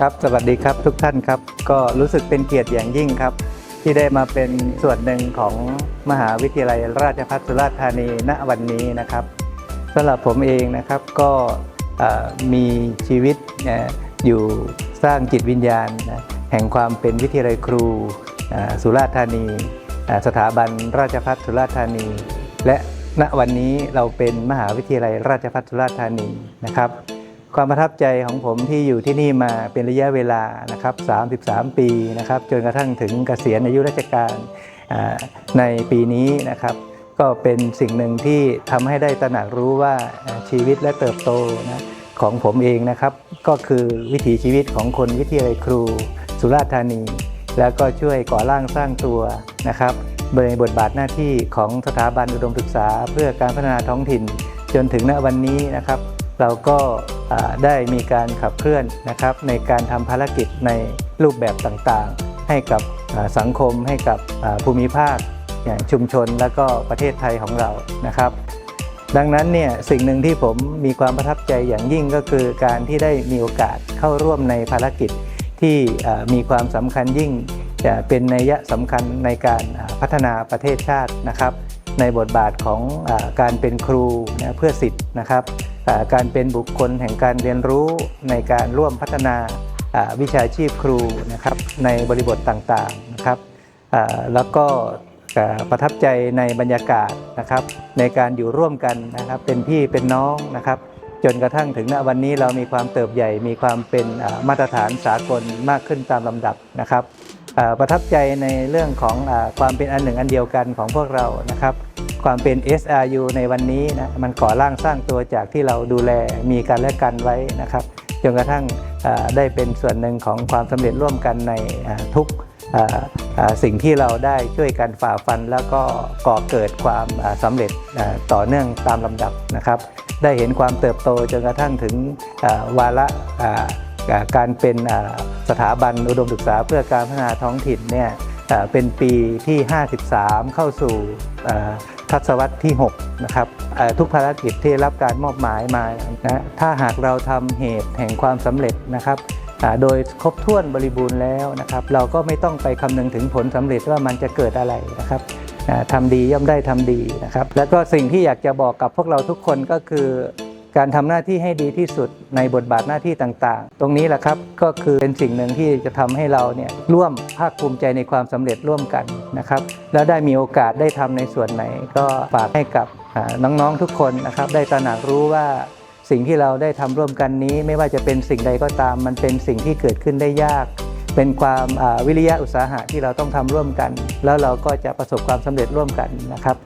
ครับสวัสดีครับทุกท่านครับ ก็รู้สึกเป็นเกียรติอย่างยิ่งครับ ที่ได้มาเป็นส่วนหนึ่งของมหาวิทยาลัยราชภัฏสุราษฎร์ธานีณวันนี้นะครับสำหรับผมเองนะครับก็มีชีวิตอยู่สร้างจิตวิญญาณ แห่งความเป็นวิทยาลัยครูสุราษฎร์ธานี สถาบันราชภัฏสุราษฎร์ธานี และณวันนี้เราเป็นมหาวิทยาลัยราชภัฏสุราษฎร์ธานีนะครับ ความประทับใจของผมที่อยู่ที่นี่มาเป็นระยะเวลานะครับ33 ปีนะครับจนกระทั่งถึงเกษียณอายุราชการในปีนี้นะครับ ก็เป็นสิ่งหนึ่งที่ทำให้ได้ตระหนักรู้ว่าอ่าชีวิตและเติบโตนะของผมเองนะครับ ก็คือวิถีชีวิตของคนวิทยาลัยครู สุราษฎร์ธานี แล้วก็ช่วยก่อร่างสร้างตัวนะครับในบทบาทหน้าที่ของสถาบันอุดมศึกษา เพื่อการพัฒนาท้องถิ่นจนถึงณวันนี้นะครับ เราก็ได้มีการขับเคลื่อนนะครับในการทำภารกิจในรูปแบบต่างๆ ให้กับสังคมให้กับภูมิภาคอย่างชุมชนและก็ประเทศไทยของเรานะครับ ดังนั้นเนี่ยสิ่งหนึ่งที่ผมมีความประทับใจอย่างยิ่งก็คือการที่ได้มีโอกาสเข้าร่วมในภารกิจที่มีความสำคัญยิ่งจะเป็นนัยะสำคัญในการพัฒนาประเทศชาตินะครับ ในบทบาทของอการเป็นครูนะเพื่อสิทธิ์นะครับ การเป็นบุคคลแห่งการเรียนรู้ในการร่วมพัฒนาวิชาชีพครูนะครับในบริบทต่างๆนะครับแล้วก็ประทับใจในบรรยากาศนะครับในการอยู่ร่วมกันนะครับเป็นพี่เป็นน้องนะครับ จนกระทั่งถึงณวันนี้เรามีความเติบใหญ่ มีความเป็นมาตรฐานสากลมากขึ้นตามลำดับนะครับประทับใจในเรื่องของอความเป็นอันหนึ่งอันเดียวกันของพวกเรานะครับ ความเป็น SRU ในวันนี้นะมันก่อร่างสร้างตัวจากที่เราดูแลมีกันและกันไว้นะครับจนกระทั่งได้เป็นส่วนหนึ่งของความสำเร็จร่วมกันในทุกสิ่งที่เราได้ช่วยกันฝ่าฟัน แล้วก็ก่อเกิดความสำเร็จต่อเนื่องตามลำดับนะครับ ได้เห็นความเติบโตจนกระทั่งถึงวาระการเป็นสถาบันอุดมศึกษาเพื่อการพัฒนาท้องถิ่นเนี่ย เป็นปีที่ 53 เข้าสู่ทศวรรษที่6นะครับทุกภารกิจที่รับการมอบหมายมานะถ้าหากเราทำเหตุแห่งความสำเร็จนะครับโดยครบถ้วนบริบูรณ์แล้วนะครับ เราก็ไม่ต้องไปคำนึงถึงผลสำเร็จว่ามันจะเกิดอะไรนะครับทำดีย่อมได้ทำดีนะครับ แล้วก็สิ่งที่อยากจะบอกกับพวกเราทุกคนก็คือ การทำหน้าที่ให้ดีที่สุดในบทบาทหน้าที่ต่างๆ ตรงนี้แหละครับก็คือเป็นสิ่งหนึ่งที่จะทำให้เราเนี่ยร่วมภาคภูมิใจในความสำเร็จร่วมกันนะครับ แล้วได้มีโอกาสได้ทำในส่วนไหน ก็ฝากให้กับน้องๆทุกคนนะครับ ได้ตระหนักรู้ว่าสิ่งที่เราได้ทำร่วมกันนี้ ไม่ว่าจะเป็นสิ่งใดก็ตาม มันเป็นสิ่งที่เกิดขึ้นได้ยาก เป็นความวิริยะอุตสาหะที่เราต้องทำร่วมกัน แล้วเราก็จะประสบความสำเร็จร่วมกันนะครับ